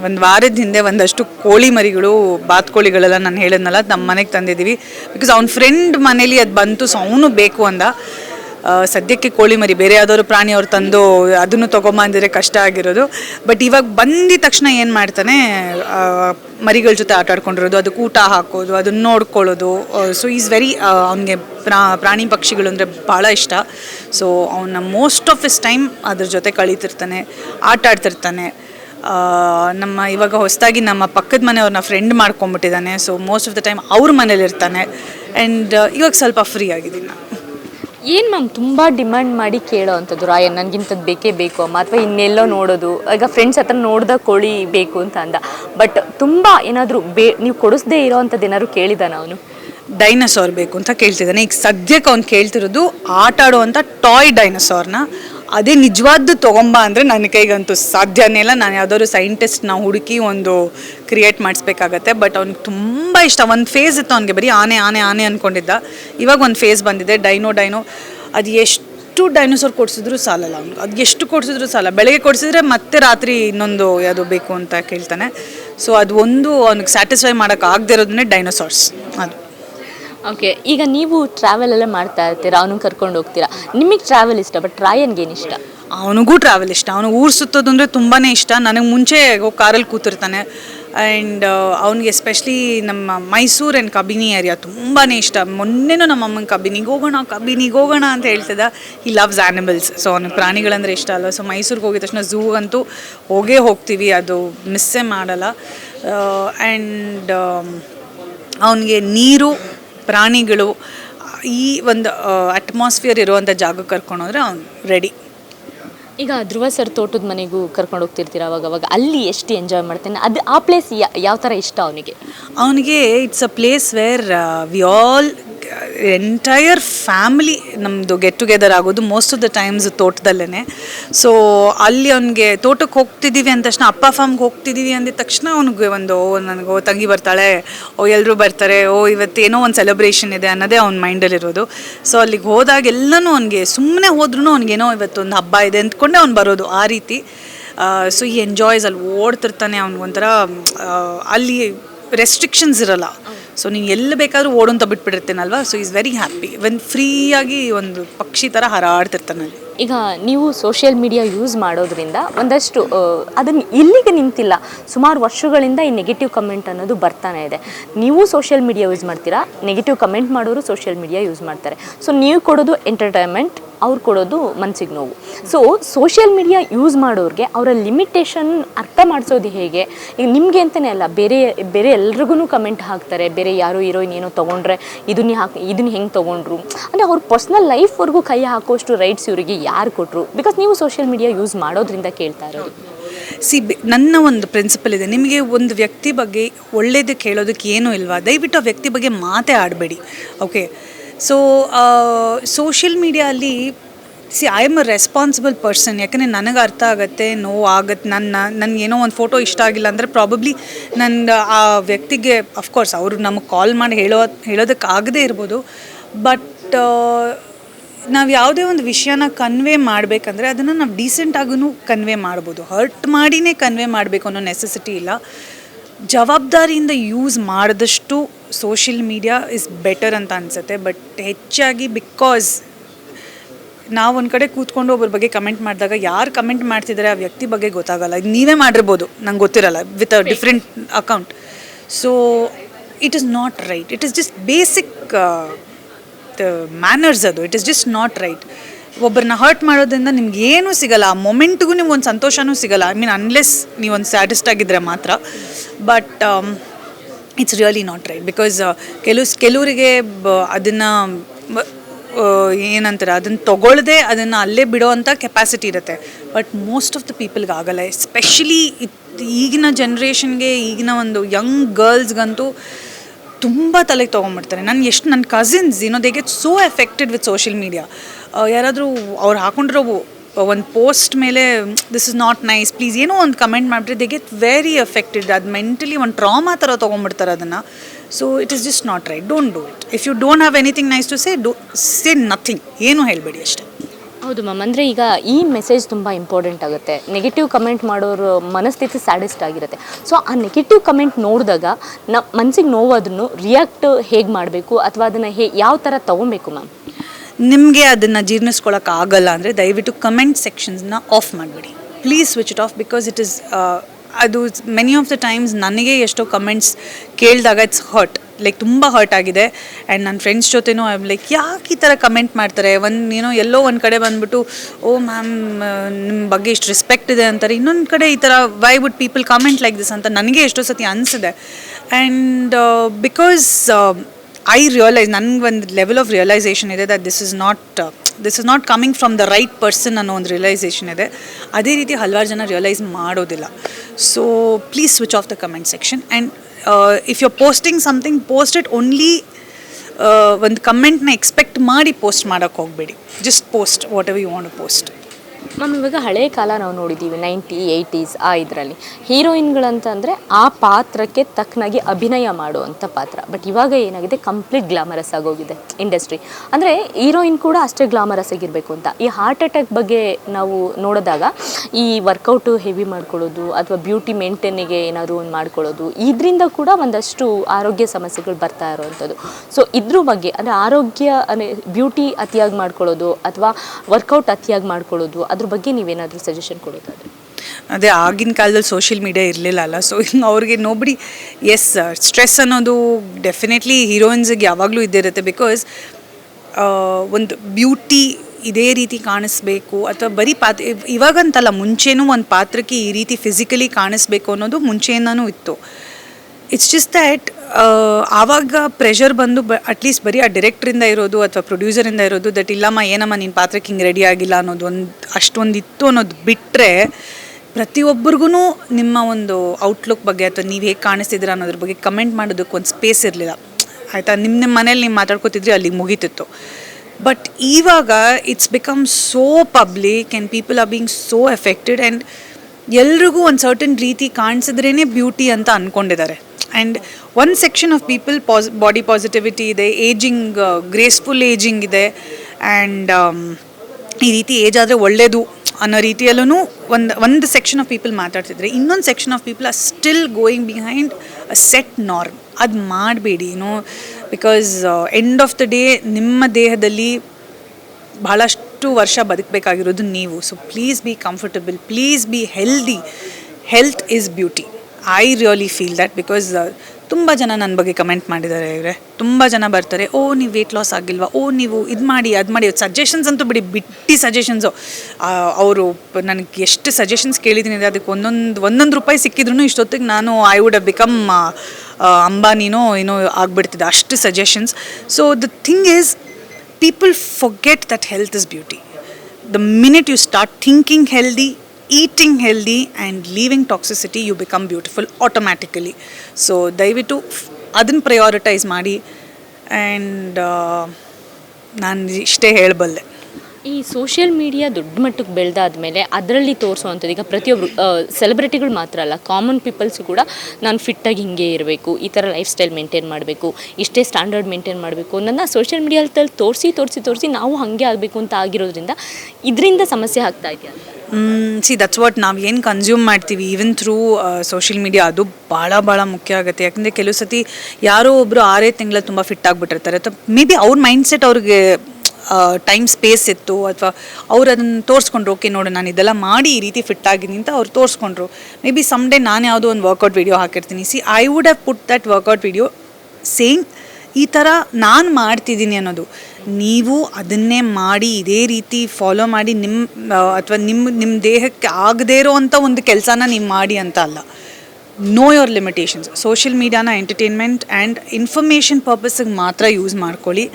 ಒಂದು ವಾರದ ಹಿಂದೆ ಒಂದಷ್ಟು ಕೋಳಿ ಮರಿಗಳು, ಬಾತ್ಕೋಳಿಗಳೆಲ್ಲ ನಾನು ಹೇಳಿದ್ನಲ್ಲ ನಮ್ಮ ಮನೆಗೆ ತಂದಿದ್ದೀವಿ ಬಿಕಾಸ್ ಅವ್ನ ಫ್ರೆಂಡ್ ಮನೇಲಿ ಅದು ಬಂತು ಸೊ ಅವನು ಬೇಕು ಅಂದ. ಸದ್ಯಕ್ಕೆ ಕೋಳಿ ಮರಿ, ಬೇರೆ ಯಾವ್ದಾದ್ರು ಪ್ರಾಣಿ ಅವ್ರು ತಂದು ಅದನ್ನು ತೊಗೊಂಬಂದಿದ್ರೆ ಕಷ್ಟ ಆಗಿರೋದು. ಬಟ್ ಇವಾಗ ಬಂದಿದ ತಕ್ಷಣ ಏನು ಮಾಡ್ತಾನೆ ಮರಿಗಳ ಜೊತೆ ಆಟ ಆಡ್ಕೊಂಡಿರೋದು, ಅದಕ್ಕೆ ಊಟ ಹಾಕೋದು, ಅದನ್ನ ನೋಡ್ಕೊಳ್ಳೋದು. ಸೊ ಈಸ್ ವೆರಿ ಅವನಿಗೆ ಪ್ರಾ, ಪ್ರಾಣಿ ಪಕ್ಷಿಗಳು ಅಂದರೆ ಭಾಳ ಇಷ್ಟ. ಸೊ ಅವನ ಮೋಸ್ಟ್ ಆಫ್ ಇಸ್ ಟೈಮ್ ಅದ್ರ ಜೊತೆ ಕಳೀತಿರ್ತಾನೆ, ಆಟ ಆಡ್ತಿರ್ತಾನೆ. ನಮ್ಮ ಇವಾಗ ಹೊಸದಾಗಿ ನಮ್ಮ ಪಕ್ಕದ ಮನೆಯವ್ರನ್ನ friend ಮಾಡ್ಕೊಂಬಿಟ್ಟಿದ್ದಾನೆ so most of the time ಅವ್ರ ಮನೇಲಿರ್ತಾನೆ. ಆ್ಯಂಡ್ ಇವಾಗ ಸ್ವಲ್ಪ ಫ್ರೀ ಆಗಿದ್ದೀನಿ ನಾನು. ಏನು ಮ್ಯಾಮ್ ತುಂಬ ಡಿಮ್ಯಾಂಡ್ ಮಾಡಿ ಕೇಳೋ ಅಂಥದ್ದು? ರಾಯ ನನಗಿಂಥದ್ದು ಬೇಕೇ ಬೇಕು ಅಮ್ಮ, ಅಥವಾ ಇನ್ನೆಲ್ಲೋ ನೋಡೋದು. ಈಗ ಫ್ರೆಂಡ್ಸ್ ಹತ್ರ ನೋಡ್ದ ಕೋಳಿ ಬೇಕು ಅಂತ ಅಂದ. ಬಟ್ ತುಂಬ ಏನಾದರೂ ಬೇ, ನೀವು ಕೊಡಿಸ್ದೇ ಇರೋ ಅಂಥದ್ದು ಏನಾದ್ರು ಕೇಳಿದಾನ ಅವನು? ಡೈನಸಾರ್ ಬೇಕು ಅಂತ ಕೇಳ್ತಿದ್ದಾನೆ ಈಗ ಸದ್ಯಕ್ಕೆ ಅವ್ನು ಕೇಳ್ತಿರೋದು ಆಟ ಆಡುವಂಥ ಟಾಯ್ ಡೈನಸಾರ್ನ ಅದೇ ನಿಜವಾದ್ದು ತೊಗೊಂಬ ಅಂದರೆ ನನ್ನ ಕೈಗಂತೂ ಸಾಧ್ಯನೇ ಇಲ್ಲ. ನಾನು ಯಾವ್ದಾದ್ರು ಸೈಂಟಿಸ್ಟ್ನ ಹುಡುಕಿ ಒಂದು ಕ್ರಿಯೇಟ್ ಮಾಡಿಸ್ಬೇಕಾಗತ್ತೆ. ಬಟ್ ಅವ್ನಿಗೆ ತುಂಬ ಇಷ್ಟ. ಒಂದು ಫೇಸ್ ಇತ್ತು ಅವನಿಗೆ. ಬರೀ ಆನೆ ಆನೆ ಆನೆ ಅಂದ್ಕೊಂಡಿದ್ದ ಇವಾಗ ಒಂದು ಫೇಸ್ ಬಂದಿದೆ. ಡೈನೋ ಡೈನೋ ಅದು ಎಷ್ಟು ಡೈನೋಸಾರ್ ಕೊಡಿಸಿದ್ರು ಸಾಲಲ್ಲ ಅವ್ನಿಗೆ. ಅದು ಎಷ್ಟು ಕೊಡಿಸಿದ್ರು ಸಾಲ. ಬೆಳಗ್ಗೆ ಕೊಡಿಸಿದ್ರೆ ಮತ್ತೆ ರಾತ್ರಿ ಇನ್ನೊಂದು ಯಾವುದು ಬೇಕು ಅಂತ ಕೇಳ್ತಾನೆ. ಸೊ ಅದು ಒಂದು ಅವ್ನಿಗೆ ಸ್ಯಾಟಿಸ್ಫೈ ಮಾಡೋಕ್ಕಾಗದೇ ಇರೋದನ್ನೇ ಡೈನೋಸಾರ್ಸ್ ಅದು. ಓಕೆ, ಈಗ ನೀವು ಟ್ರಾವೆಲ್ ಎಲ್ಲ ಮಾಡ್ತಾ ಇರ್ತೀರಾ? ಅವನು ಕರ್ಕೊಂಡು ಹೋಗ್ತೀರಾ? ನಿಮಗೆ ಟ್ರಾವೆಲ್ ಇಷ್ಟ ಬಟ್ ರಾಯನ್ಗೆ ಏನು ಇಷ್ಟ? ಅವನಿಗೂ ಟ್ರಾವೆಲ್ ಇಷ್ಟ. ಅವನು ಊರು ಸುತ್ತೋದು ಅಂದರೆ ತುಂಬಾ ಇಷ್ಟ. ನನಗೆ ಮುಂಚೆ ಕಾರಲ್ಲಿ ಕೂತಿರ್ತಾನೆ. ಆ್ಯಂಡ್ ಅವ್ನಿಗೆ ಎಸ್ಪೆಷಲಿ ನಮ್ಮ ಮೈಸೂರು ಆ್ಯಂಡ್ ಕಬಿನಿ ಏರಿಯಾ ತುಂಬಾ ಇಷ್ಟ. ಮೊನ್ನೆನೂ ನಮ್ಮ ಅಮ್ಮನ ಕಬಿನಿಗೆ ಹೋಗೋಣ ಕಬಿನಿಗೆ ಹೋಗೋಣ ಅಂತ ಹೇಳ್ತಿದ್ದ. ಈ ಲವ್ಸ್ ಆ್ಯನಿಮಲ್ಸ್ ಸೊ ಅವ್ನಿಗೆ ಪ್ರಾಣಿಗಳಂದ್ರೆ ಇಷ್ಟ ಅಲ್ಲ ಸೊ ಮೈಸೂರಿಗೆ ಹೋಗಿದ ತಕ್ಷಣ ಝೂ ಅಂತೂ ಹೋಗೇ ಹೋಗ್ತೀವಿ. ಅದು ಮಿಸ್ಸೇ ಮಾಡಲ್ಲ. ಆ್ಯಂಡ್ ಅವನಿಗೆ ನೀರು ಪ್ರಾಣಿಗಳು ಈ ಒಂದು ಅಟ್ಮಾಸ್ಫಿಯರ್ ಇರುವಂಥ ಜಾಗಕ್ಕೆ ಕರ್ಕೊಂಡೋದ್ರೆ ಅವ್ನು ರೆಡಿ ಈಗ ಧ್ರುವ ಸರ್ ತೋಟದ ಮನೆಗೂ ಕರ್ಕೊಂಡು ಹೋಗ್ತಿರ್ತೀರ ಅವಾಗ ಅವಾಗ? ಅಲ್ಲಿ ಎಷ್ಟು ಎಂಜಾಯ್ ಮಾಡ್ತಾನೆ? ಅದು ಆ ಪ್ಲೇಸ್ ಯಾವ ಥರ ಇಷ್ಟ ಅವನಿಗೆ? ಅವನಿಗೆ it's a place where we all entire family ನಮ್ಮದು ಗೆಟ್ ಟುಗೆದರ್ ಆಗೋದು ಮೋಸ್ಟ್ ಆಫ್ ದ ಟೈಮ್ಸ್ ತೋಟದಲ್ಲೇ ಸೊ ಅಲ್ಲಿ ಅವನಿಗೆ ತೋಟಕ್ಕೆ ಹೋಗ್ತಿದ್ದೀವಿ ಅಂದ ತಕ್ಷಣ, ಅಪ್ಪ ಫಾರ್ಮ್ಗೆ ಹೋಗ್ತಿದ್ದೀವಿ ಅಂದಿದ ತಕ್ಷಣ ಅವ್ನಿಗೆ ಒಂದು, ಓ, ನನಗೆ, ಓ, ತಂಗಿ ಬರ್ತಾಳೆ, ಓ ಎಲ್ಲರೂ ಬರ್ತಾರೆ, ಓ, ಇವತ್ತು ಏನೋ ಒಂದು ಸೆಲೆಬ್ರೇಷನ್ ಇದೆ ಅನ್ನೋದೇ ಅವ್ನ ಮೈಂಡಲ್ಲಿರೋದು ಸೊ ಅಲ್ಲಿಗೆ ಹೋದಾಗ ಎಲ್ಲನೂ ಅವನಿಗೆ ಸುಮ್ಮನೆ ಹೋದ್ರೂ ಅವ್ನಿಗೇನೋ ಇವತ್ತೊಂದು ಹಬ್ಬ ಇದೆ ಅಂದ್ಕೊಂಡೆ ಅವ್ನು ಬರೋದು ಆ ರೀತಿ. ಸೊ ಈ ಎಂಜಾಯ್ಸ್ ಅಲ್ಲಿ ಓಡ್ತಿರ್ತಾನೆ ಅವ್ನಿಗೊಂಥರ ಅಲ್ಲಿ ರೆಸ್ಟ್ರಿಕ್ಷನ್ಸ್ ಇರಲ್ಲ. ಸೊ ನೀನು ಎಲ್ಲಿ ಬೇಕಾದರೂ ಓಡು ಅಂತ ಬಿಟ್ಬಿಟ್ಟಿರ್ತೇನಲ್ವಾ? ಸೊ ಈಸ್ ವೆರಿ ಹ್ಯಾಪಿ ಒಂದು ಫ್ರೀಯಾಗಿ ಒಂದು ಪಕ್ಷಿ ಥರ ಹಾರಾಡ್ತಿರ್ತಾನೆ ಈಗ ನೀವು ಸೋಷಿಯಲ್ ಮೀಡಿಯಾ ಯೂಸ್ ಮಾಡೋದ್ರಿಂದ ಒಂದಷ್ಟು ಅದನ್ನು ಇಲ್ಲಿಗೆ ನಿಂತಿಲ್ಲ. ಸುಮಾರು ವರ್ಷಗಳಿಂದ ಈ ನೆಗೆಟಿವ್ ಕಮೆಂಟ್ ಅನ್ನೋದು ಬರ್ತಾನೆ ಇದೆ. ನೀವು ಸೋಷಿಯಲ್ ಮೀಡಿಯಾ ಯೂಸ್ ಮಾಡ್ತೀರಾ? ನೆಗೆಟಿವ್ ಕಮೆಂಟ್ ಮಾಡೋರು ಸೋಷಿಯಲ್ ಮೀಡಿಯಾ ಯೂಸ್ ಮಾಡ್ತಾರೆ. ಸೊ ನೀವು ಕೊಡೋದು ಎಂಟರ್ಟೈನ್ಮೆಂಟ್ ಅವ್ರು ಕೊಡೋದು ಮನ್ಸಿಗೆ ನೋವು. ಸೊ ಸೋಷಿಯಲ್ ಮೀಡಿಯಾ ಯೂಸ್ ಮಾಡೋರಿಗೆ ಅವರ ಲಿಮಿಟೇಷನ್ ಅರ್ಥ ಮಾಡಿಸೋದು ಹೇಗೆ? ಈಗ ನಿಮಗೆ ಅಂತಲೇ ಅಲ್ಲ, ಬೇರೆ ಬೇರೆ ಎಲ್ರಿಗೂ ಕಮೆಂಟ್ ಹಾಕ್ತಾರೆ, ಬೇರೆ ಯಾರೋ ಹೀರೋಯಿನ್ ಏನೋ ತೊಗೊಂಡ್ರೆ ಇದನ್ನ ಹಾಕಿ, ಇದನ್ನ ಹೆಂಗೆ ತೊಗೊಂಡ್ರು? ಅಂದರೆ ಅವ್ರ ಪರ್ಸ್ನಲ್ ಲೈಫ್ವರೆಗೂ ಕೈ ಹಾಕೋಷ್ಟು ರೈಟ್ಸ್ ಇವರಿಗೆ ಯಾರು ಕೊಟ್ಟರು ಬಿಕಾಸ್ ನೀವು ಸೋಷಿಯಲ್ ಮೀಡಿಯಾ ಯೂಸ್ ಮಾಡೋದ್ರಿಂದ ಕೇಳ್ತಾ ಇರೋದು. ಸಿ ನನ್ನ ಒಂದು ಪ್ರಿನ್ಸಿಪಲ್ ಇದೆ. ನಿಮಗೆ ಒಂದು ವ್ಯಕ್ತಿ ಬಗ್ಗೆ ಒಳ್ಳೇದಕ್ಕೆ ಹೇಳೋದಕ್ಕೆ ಏನೂ ಇಲ್ವಾ? ದಯವಿಟ್ಟು ಆ ವ್ಯಕ್ತಿ ಬಗ್ಗೆ ಮಾತೇ ಆಡಬೇಡಿ. Okay so social ಮೀಡಿಯಲ್ಲಿ see I'm a responsible person ಯಾಕಂದರೆ ನನಗೆ ಅರ್ಥ ಆಗುತ್ತೆ, ನೋವು ಆಗುತ್ತೆ ನನ್ನ, ನನಗೆ ಏನೋ ಒಂದು ಫೋಟೋ ಇಷ್ಟ ಆಗಿಲ್ಲ ಅಂದರೆ ಪ್ರಾಬಬ್ಲಿ ನನ್ನ ಆ ವ್ಯಕ್ತಿಗೆ ಅಫ್ಕೋರ್ಸ್ ಅವರು ನಮಗೆ ಕಾಲ್ ಮಾಡಿ ಹೇಳೋ ಹೇಳೋದಕ್ಕಾಗದೇ ಇರ್ಬೋದು. ಬಟ್ ನಾವು ಯಾವುದೇ ಒಂದು ವಿಷಯನ ಕನ್ವೆ ಮಾಡಬೇಕಂದ್ರೆ ಅದನ್ನು ನಾವು ಡೀಸೆಂಟಾಗೂ ಕನ್ವೆ ಮಾಡ್ಬೋದು. ಹರ್ಟ್ ಮಾಡಿನೇ ಕನ್ವೆ ಮಾಡಬೇಕು ಅನ್ನೋ ನೆಸೆಸಿಟಿ ಇಲ್ಲ. ಜವಾಬ್ದಾರಿಯಿಂದ ಯೂಸ್ ಮಾಡಿದಷ್ಟು ಸೋಷಿಯಲ್ ಮೀಡಿಯಾ ಇಸ್ ಬೆಟರ್ ಅಂತ ಅನಿಸುತ್ತೆ, ಬಟ್ ಹೆಚ್ಚಾಗಿ ಬಿಕಾಸ್ ನಾವು ಒಂದು ಕಡೆ ಕೂತ್ಕೊಂಡು ಒಬ್ಬರ ಬಗ್ಗೆ ಕಮೆಂಟ್ ಮಾಡಿದಾಗ ಯಾರು ಕಮೆಂಟ್ ಮಾಡ್ತಿದ್ದಾರೆ ಆ ವ್ಯಕ್ತಿ ಬಗ್ಗೆ ಗೊತ್ತಾಗಲ್ಲ. ನೀವೇ ಮಾಡಿರ್ಬೋದು, ನಂಗೆ ಗೊತ್ತಿರಲ್ಲ, with a different account. So, it is not right. It is just basic manners ಅದು. It is just not right. ಒಬ್ಬರನ್ನ ಹರ್ಟ್ ಮಾಡೋದ್ರಿಂದ ನಿಮ್ಗೆ ಏನೂ ಸಿಗಲ್ಲ. ಆ ಮೊಮೆಂಟ್ಗೂ ನಿಮ್ಗೆ ಒಂದು ಸಂತೋಷನೂ ಸಿಗಲ್ಲ. ಐ ಮೀನ್ ಅನ್ಲೆಸ್ ನೀವೊಂದು ಸ್ಯಾಟಿಸ್ಟ್ ಆಗಿದ್ದರೆ ಮಾತ್ರ. But it's really not right because ಕೆಲವು ಕೆಲವರಿಗೆ ಅದನ್ನು ಏನಂತಾರೆ, ಅದನ್ನು ತೊಗೊಳ್ಳದೆ ಅದನ್ನು ಅಲ್ಲೇ ಬಿಡೋ ಅಂಥ ಕೆಪಾಸಿಟಿ ಇರುತ್ತೆ. ಬಟ್ ಮೋಸ್ಟ್ ಆಫ್ ದ ಪೀಪಲ್ಗೆ ಆಗಲ್ಲ ಎಸ್ಪೆಷಲಿ ಈಗಿನ ಜನ್ರೇಷನ್ಗೆ ಈಗಿನ ಒಂದು ಯಂಗ್ ಗರ್ಲ್ಸ್ಗಂತೂ ತುಂಬ ತಲೆಗೆ ತೊಗೊಂಬಿಡ್ತಾರೆ. ನನ್ನ ಎಷ್ಟು ನನ್ನ ಕಸಿನ್ಸ್ ಏನೋ they get so affected with social media ಯಾರಾದರೂ ಅವ್ರು ಹಾಕೊಂಡಿರೋ ಒಂದು ಪೋಸ್ಟ್ ಮೇಲೆ this is not nice please ಏನೋ ಒಂದು ಕಮೆಂಟ್ ಮಾಡಿಬಿಟ್ರೆ ದೇ ಗೆಟ್ ವೆರಿ ಎಫೆಕ್ಟೆಡ್ ಅದು ಮೆಂಟಲಿ ಒಂದು ಟ್ರಾಮಾ ಥರ ತೊಗೊಂಬಿಡ್ತಾರೆ ಅದನ್ನು. So it is just not right don't do it if you don't have anything nice to say do say nothing ಏನೂ ಹೇಳಬೇಡಿ ಅಷ್ಟೇ. ಹೌದು ಮ್ಯಾಮ್, ಅಂದರೆ ಈಗ ಈ ಮೆಸೇಜ್ ತುಂಬ ಇಂಪಾರ್ಟೆಂಟ್ ಆಗುತ್ತೆ. ನೆಗೆಟಿವ್ ಕಮೆಂಟ್ ಮಾಡೋರ ಮನಸ್ಥಿತಿ ಸ್ಯಾಡಿಸ್ಟ್ ಆಗಿರುತ್ತೆ. ಸೊ ಆ ನೆಗೆಟಿವ್ ಕಮೆಂಟ್ ನೋಡಿದಾಗ ನ ಮನ್ಸಿಗೆ ಅದನ್ನು ರಿಯಾಕ್ಟ್ ಹೇಗೆ ಮಾಡಬೇಕು? ಅಥವಾ ಅದನ್ನು ಹೇ ಯಾವ ಥರ ತೊಗೊಬೇಕು ಮ್ಯಾಮ್? ನಿಮಗೆ ಅದನ್ನು ಜೀರ್ಣಿಸ್ಕೊಳಕ್ಕೆ ಆಗಲ್ಲ ಅಂದರೆ ದಯವಿಟ್ಟು ಕಮೆಂಟ್ ಸೆಕ್ಷನ್ಸ್ನ ಆಫ್ ಮಾಡಿಬಿಡಿ. Please switch it off because it is ಅದು ಮೆನಿ ಆಫ್ ದ ಟೈಮ್ಸ್ ನನಗೆ ಎಷ್ಟೋ ಕಮೆಂಟ್ಸ್ ಕೇಳಿದಾಗ ಇಟ್ಸ್ ಹರ್ಟ್ ಲೈಕ್ ತುಂಬ ಹರ್ಟ್ ಆಗಿದೆ. ಆ್ಯಂಡ್ ನನ್ನ ಫ್ರೆಂಡ್ಸ್ ಜೊತೆನೂ ಐ ಲೈಕ್ ಯಾಕೆ ಈ ಥರ ಕಮೆಂಟ್ ಮಾಡ್ತಾರೆ? ಒಂದು ಏನೋ ಎಲ್ಲೋ ಒಂದು ಕಡೆ ಬಂದುಬಿಟ್ಟು, ಓ ಮ್ಯಾಮ್ ನಿಮ್ಮ ಬಗ್ಗೆ ಇಷ್ಟು ರೆಸ್ಪೆಕ್ಟ್ ಇದೆ ಅಂತಾರೆ. ಇನ್ನೊಂದು ಕಡೆ ಈ ಥರ why would people comment like this ಅಂತ ನನಗೆ ಎಷ್ಟೋ ಸತಿ ಅನಿಸಿದೆ. ಆ್ಯಂಡ್ ಬಿಕಾಸ್ ಐ ರಿಯಲೈಸ್ ನನಗೆ ಒಂದು ಲೆವೆಲ್ ಆಫ್ ರಿಯಲೈಸೇಷನ್ ಇದೆ that this is not this is not coming from the right person ಅನ್ನೋ ಒಂದು ರಿಯಲೈಸೇಷನ್ ಇದೆ. ಅದೇ ರೀತಿ ಹಲವಾರು ಜನ ರಿಯಲೈಸ್ ಮಾಡೋದಿಲ್ಲ. So please switch off the comment section and if you posting something post it only ಒಂದು ಕಮೆಂಟ್ನ ಎಕ್ಸ್ಪೆಕ್ಟ್ ಮಾಡಿ ಪೋಸ್ಟ್ ಮಾಡೋಕ್ಕೆ ಹೋಗಬೇಡಿ. Just post whatever you want post ma'am, ಇವಾಗ ಹಳೆ ಕಾಲ ನಾವು ನೋಡಿದ್ದೀವಿ ನೈಂಟಿ, ಏಯ್ಟೀಸ್ ಆ ಇದರಲ್ಲಿ. ಹೀರೋಯಿನ್ಗಳಂತಂದರೆ ಆ ಪಾತ್ರಕ್ಕೆ ತಕ್ಕನಾಗಿ ಅಭಿನಯ ಮಾಡುವಂಥ ಪಾತ್ರ. ಬಟ್ ಇವಾಗ ಏನಾಗಿದೆ, ಕಂಪ್ಲೀಟ್ ಗ್ಲಾಮರಸ್ ಆಗೋಗಿದೆ ಇಂಡಸ್ಟ್ರಿ. ಅಂದರೆ ಹೀರೋಯಿನ್ ಕೂಡ ಅಷ್ಟೇ ಗ್ಲಾಮರಸ್ ಆಗಿರಬೇಕು ಅಂತ. ಈ ಹಾರ್ಟ್ ಅಟ್ಯಾಕ್ ಬಗ್ಗೆ ನಾವು ನೋಡಿದಾಗ, ಈ ವರ್ಕೌಟು ಹೆವಿ ಮಾಡ್ಕೊಳ್ಳೋದು ಅಥವಾ ಬ್ಯೂಟಿ ಮೇಂಟೈನಿಗೆ ಏನಾದರೂ ಒಂದು ಮಾಡ್ಕೊಳ್ಳೋದು, ಇದರಿಂದ ಕೂಡ ಒಂದಷ್ಟು ಆರೋಗ್ಯ ಸಮಸ್ಯೆಗಳು ಬರ್ತಾ ಇರೋವಂಥದ್ದು. ಸೊ, ಇದ್ರ ಬಗ್ಗೆ, ಅಂದರೆ ಆರೋಗ್ಯ, ಅಂದರೆ ಬ್ಯೂಟಿ ಅತಿಯಾಗಿ ಮಾಡ್ಕೊಳ್ಳೋದು ಅಥವಾ ವರ್ಕೌಟ್ ಅತಿಯಾಗಿ ಮಾಡ್ಕೊಳ್ಳೋದು ಅದ್ರ ಬಗ್ಗೆ ನೀವೇನಾದರೂ ಸಜೆಷನ್ ಕೊಡೋದಾದ್ರೆ? ಅದೇ ಆಗಿನ ಕಾಲದಲ್ಲಿ ಸೋಷಿಯಲ್ ಮೀಡಿಯಾ ಇರಲಿಲ್ಲ ಅಲ್ಲ ಸೊ ಇನ್ನು ಅವ್ರಿಗೆ ನೋಬಡಿ ಎಸ್ ಸ್ಟ್ರೆಸ್ ಅನ್ನೋದು ಡೆಫಿನೆಟ್ಲಿ ಹೀರೋಯಿನ್ಸಿಗೆ ಯಾವಾಗಲೂ ಇದ್ದೇ ಇರುತ್ತೆ ಬಿಕಾಸ್ ಒಂದು ಬ್ಯೂಟಿ ಇದೇ ರೀತಿ ಕಾಣಿಸ್ಬೇಕು ಅಥವಾ ಬರೀ ಪಾತ್ರ ಇವಾಗಂತಲ್ಲ ಮುಂಚೆನೂ ಒಂದು ಪಾತ್ರಕ್ಕೆ ಈ ರೀತಿ ಫಿಸಿಕಲಿ ಕಾಣಿಸ್ಬೇಕು ಅನ್ನೋದು ಮುಂಚೆಯಿಂದನೂ ಇತ್ತು. ಇಟ್ಸ್ ಜಸ್ಟ್ ದ್ಯಾಟ್ ಆವಾಗ ಪ್ರೆಷರ್ ಬಂದು ಬ ಅಟ್ಲೀಸ್ಟ್ ಬರೀ ಆ ಡೈರೆಕ್ಟ್ರಿಂದ ಇರೋದು ಅಥವಾ ಪ್ರೊಡ್ಯೂಸರಿಂದ ಇರೋದು ದಟ್ ಇಲ್ಲಮ್ಮ, ಏನಮ್ಮ ನಿನ್ನ ಪಾತ್ರಕ್ಕೆ ಹಿಂಗೆ ರೆಡಿ ಆಗಿಲ್ಲ ಅನ್ನೋದು ಒಂದು ಅಷ್ಟೊಂದು ಇತ್ತು ಅನ್ನೋದು ಬಿಟ್ಟರೆ ಪ್ರತಿಯೊಬ್ಬರಿಗೂ ನಿಮ್ಮ ಒಂದು ಔಟ್ಲುಕ್ ಬಗ್ಗೆ ಅಥವಾ ನೀವು ಹೇಗೆ ಕಾಣಿಸ್ತಿದ್ದೀರ ಅನ್ನೋದ್ರ ಬಗ್ಗೆ ಕಮೆಂಟ್ ಮಾಡೋದಕ್ಕೆ ಒಂದು ಸ್ಪೇಸ್ ಇರಲಿಲ್ಲ. ಆಯಿತಾ? ನಿಮ್ಮ ನಿಮ್ಮ ಮನೇಲಿ ನೀವು ಮಾತಾಡ್ಕೋತಿದ್ರಿ, ಅಲ್ಲಿಗೆ ಮುಗೀತಿತ್ತು. ಬಟ್ ಇವಾಗ it's become so public and people are being so affected and ಎಲ್ರಿಗೂ ಒಂದು ಸರ್ಟನ್ ರೀತಿ ಕಾಣಿಸಿದ್ರೇ ಬ್ಯೂಟಿ ಅಂತ ಅಂದ್ಕೊಂಡಿದ್ದಾರೆ and one section of people pass body positivity ಇದೆ ಏಜಿಂಗ್ ಗ್ರೇಸ್ಫುಲ್ ಏಜಿಂಗ್ ಇದೆ. ಆ್ಯಂಡ್ ಈ ರೀತಿ ಏಜ್ ಆದರೆ ಒಳ್ಳೆಯದು ಅನ್ನೋ ರೀತಿಯಲ್ಲೂ ಒಂದು ಒಂದು ಸೆಕ್ಷನ್ ಆಫ್ ಪೀಪಲ್ ಮಾತಾಡ್ತಿದ್ರೆ, ಇನ್ನೊಂದು section of people are still going behind a set norm ಅದು ಮಾಡಬೇಡಿ no because end of the day ನಿಮ್ಮ ದೇಹದಲ್ಲಿ ಭಾಳಷ್ಟು ವರ್ಷ ಬದುಕಬೇಕಾಗಿರೋದು ನೀವು. So please be comfortable please be healthy health is beauty I really feel that because ತುಂಬ ಜನ ನನ್ನ ಬಗ್ಗೆ ಕಮೆಂಟ್ ಮಾಡಿದ್ದಾರೆ ಇವರೇ. ತುಂಬ ಜನ ಬರ್ತಾರೆ ಓ ನೀವು ವೇಟ್ ಲಾಸ್ ಆಗಿಲ್ವಾ? ಓ ನೀವು ಇದು ಮಾಡಿ ಅದು ಮಾಡಿ. ಸಜೆಷನ್ಸ್ ಅಂತೂ ಬಿಡಿ ಬಿಟ್ಟಿ ಸಜೆಷನ್ಸು ಅವರು ನನಗೆ ಎಷ್ಟು ಸಜೆಷನ್ಸ್ ಕೇಳಿದ್ದೀನಿ ಅದಕ್ಕೆ ಒಂದೊಂದು ಒಂದೊಂದು ರೂಪಾಯಿ ಸಿಕ್ಕಿದ್ರು ಇಷ್ಟೊತ್ತಿಗೆ ನಾನು ಐ ವುಡ್ ಬಿಕಮ್ ಅಂಬಾನಿನೋ ಏನೋ ಆಗಿಬಿಡ್ತಿದ್ದೆ ಅಷ್ಟು suggestions so the thing is people forget that health is beauty the minute you start thinking healthy, eating healthy and leaving toxicity you become beautiful automatically so ದಯವಿಟ್ಟು ಅದನ್ನು ಪ್ರಯಾರಿಟೈಸ್ ಮಾಡಿ and ನಾನು ಇಷ್ಟೇ ಹೇಳಬಲ್ಲೆ. ಈ ಸೋಷಿಯಲ್ ಮೀಡಿಯಾ ದೊಡ್ಡ ಮಟ್ಟಕ್ಕೆ ಬೆಳೆದಾದ್ಮೇಲೆ ಅದರಲ್ಲಿ ತೋರಿಸುವಂಥದ್ದು ಈಗ ಪ್ರತಿಯೊಬ್ಬರು ಸೆಲೆಬ್ರಿಟಿಗಳು ಮಾತ್ರ ಅಲ್ಲ ಕಾಮನ್ ಪೀಪಲ್ಸ್ ಕೂಡ ನಾನು ಫಿಟ್ಟಾಗಿ ಹಿಂಗೆ ಇರಬೇಕು, ಈ ಥರ ಲೈಫ್ ಸ್ಟೈಲ್ ಮೇಂಟೈನ್ ಮಾಡಬೇಕು, ಇಷ್ಟೇ ಸ್ಟ್ಯಾಂಡರ್ಡ್ ಮೇಂಟೈನ್ ಮಾಡಬೇಕು ನನ್ನ ಸೋಷಿಯಲ್ ಮೀಡಿಯಾದಲ್ಲಿ ತೋರಿಸಿ ತೋರಿಸಿ ತೋರಿಸಿ ನಾವು ಹಾಗೆ ಆಗಬೇಕು ಅಂತ ಆಗಿರೋದ್ರಿಂದ ಇದರಿಂದ ಸಮಸ್ಯೆ ಆಗ್ತಾ ಇದೆಯಾ ಅಂತ. ಸಿ ದಟ್ಸ್ ವಾಟ್ ನಾವು ಏನು ಕನ್ಸ್ಯೂಮ್ ಮಾಡ್ತೀವಿ ಈವನ್ ಥ್ರೂ ಸೋಷಿಯಲ್ ಮೀಡಿಯಾ ಅದು ಭಾಳ ಭಾಳ ಮುಖ್ಯ ಆಗುತ್ತೆ. ಯಾಕಂದರೆ ಕೆಲವು ಸತಿ ಯಾರೋ ಒಬ್ಬರು ಆರೇ ತಿಂಗಳ ತುಂಬ ಫಿಟ್ ಆಗಿಬಿಟ್ಟಿರ್ತಾರೆ. ಅಥವಾ ಮೇ ಬಿ ಅವ್ರ ಮೈಂಡ್ಸೆಟ್ ಅವ್ರಿಗೆ ಟೈಮ್ ಸ್ಪೇಸ್ ಇತ್ತು, ಅಥವಾ ಅವ್ರು ಅದನ್ನು ತೋರಿಸ್ಕೊಂಡ್ರು, ಓಕೆ, ನೋಡು, ನಾನು ಇದೆಲ್ಲ ಮಾಡಿ ಈ ರೀತಿ ಫಿಟ್ ಆಗಿದ್ದೀನಿ ಅಂತ ಅವ್ರು ತೋರಿಸ್ಕೊಂಡ್ರು. ಮೇ ಬಿ ಸಮ್ ಡೇ ನಾನು ಯಾವುದೋ ಒಂದು ವರ್ಕೌಟ್ ವೀಡಿಯೋ ಹಾಕಿರ್ತೀನಿ. See I would have put that workout video same ಈ ಥರ ನಾನು ಮಾಡ್ತಿದ್ದೀನಿ ಅನ್ನೋದು. ನೀವು ಅದನ್ನೇ ಮಾಡಿ, ಇದೇ ರೀತಿ ಫಾಲೋ ಮಾಡಿ ನಿಮ್ಮ ಅಥವಾ ನಿಮ್ಮ ನಿಮ್ಮ ದೇಹಕ್ಕೆ ಆಗದೇ ಇರೋವಂಥ ಒಂದು ಕೆಲಸನ ನೀವು ಮಾಡಿ ಅಂತ ಅಲ್ಲ. ನೋ ಯೋರ್ ಲಿಮಿಟೇಷನ್ಸ್ ಸೋಷಿಯಲ್ ಮೀಡಿಯಾನ ಎಂಟರ್ಟೈನ್ಮೆಂಟ್ ಆ್ಯಂಡ್ ಇನ್ಫಾರ್ಮೇಷನ್ ಪರ್ಪಸ್ಗೆ ಮಾತ್ರ ಯೂಸ್ ಮಾಡ್ಕೊಳ್ಳಿ.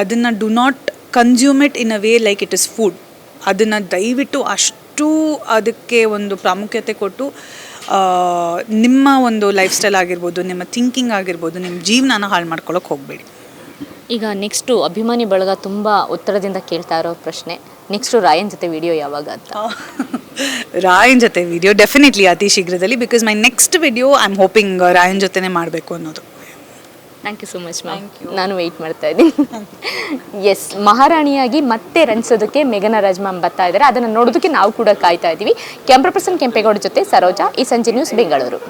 ಅದನ್ನು do not consume it in a way like it is food ಅದನ್ನು ದಯವಿಟ್ಟು ಅಷ್ಟು ಅದಕ್ಕೆ ಒಂದು ಪ್ರಾಮುಖ್ಯತೆ ಕೊಟ್ಟು ನಿಮ್ಮ ಒಂದು ಲೈಫ್ ಸ್ಟೈಲ್ ಆಗಿರ್ಬೋದು, ನಿಮ್ಮ ಥಿಂಕಿಂಗ್ ಆಗಿರ್ಬೋದು, ನಿಮ್ಮ ಜೀವನನ ಹಾಳು ಮಾಡ್ಕೊಳ್ಳೋಕೆ ಹೋಗಬೇಡಿ. ಈಗ ನೆಕ್ಸ್ಟು ಅಭಿಮಾನಿ ಬಳಗ ತುಂಬ ಒತ್ತಡದಿಂದ ಕೇಳ್ತಾ ಇರೋ ಪ್ರಶ್ನೆ. ನೆಕ್ಸ್ಟು ರಾಯನ್ ಜೊತೆ ವಿಡಿಯೋ ಯಾವಾಗ ಅಂತ. ರಾಯನ್ ಜೊತೆ ವಿಡಿಯೋ ಡೆಫಿನೆಟ್ಲಿ ಅತಿ ಶೀಘ್ರದಲ್ಲಿ because my next video I am hoping Ryan ಜೊತೆನೇ ಮಾಡಬೇಕು ಅನ್ನೋದು. Thank you so much ma'am ನಾನು ವೆಯ್ಟ್ ಮಾಡ್ತಾ ಇದ್ದೀನಿ. ಎಸ್ ಮಹಾರಾಣಿಯಾಗಿ ಮತ್ತೆ ರಂಜಿಸೋದಕ್ಕೆ ಮೇಘನ ರಾಜ್ ಮ್ಯಾಮ್ ಬರ್ತಾ ಇದ್ದಾರೆ. ಅದನ್ನು ನೋಡೋದಕ್ಕೆ ನಾವು ಕೂಡ ಕಾಯ್ತಾ ಇದ್ದೀವಿ. ಕ್ಯಾಮ್ರಾ ಪರ್ಸನ್ ಕೆಂಪೇಗೌಡ ಜೊತೆ ಸರೋಜಾ ಈ ಸಂಜೆ ನ್ಯೂಸ್ ಬೆಂಗಳೂರು.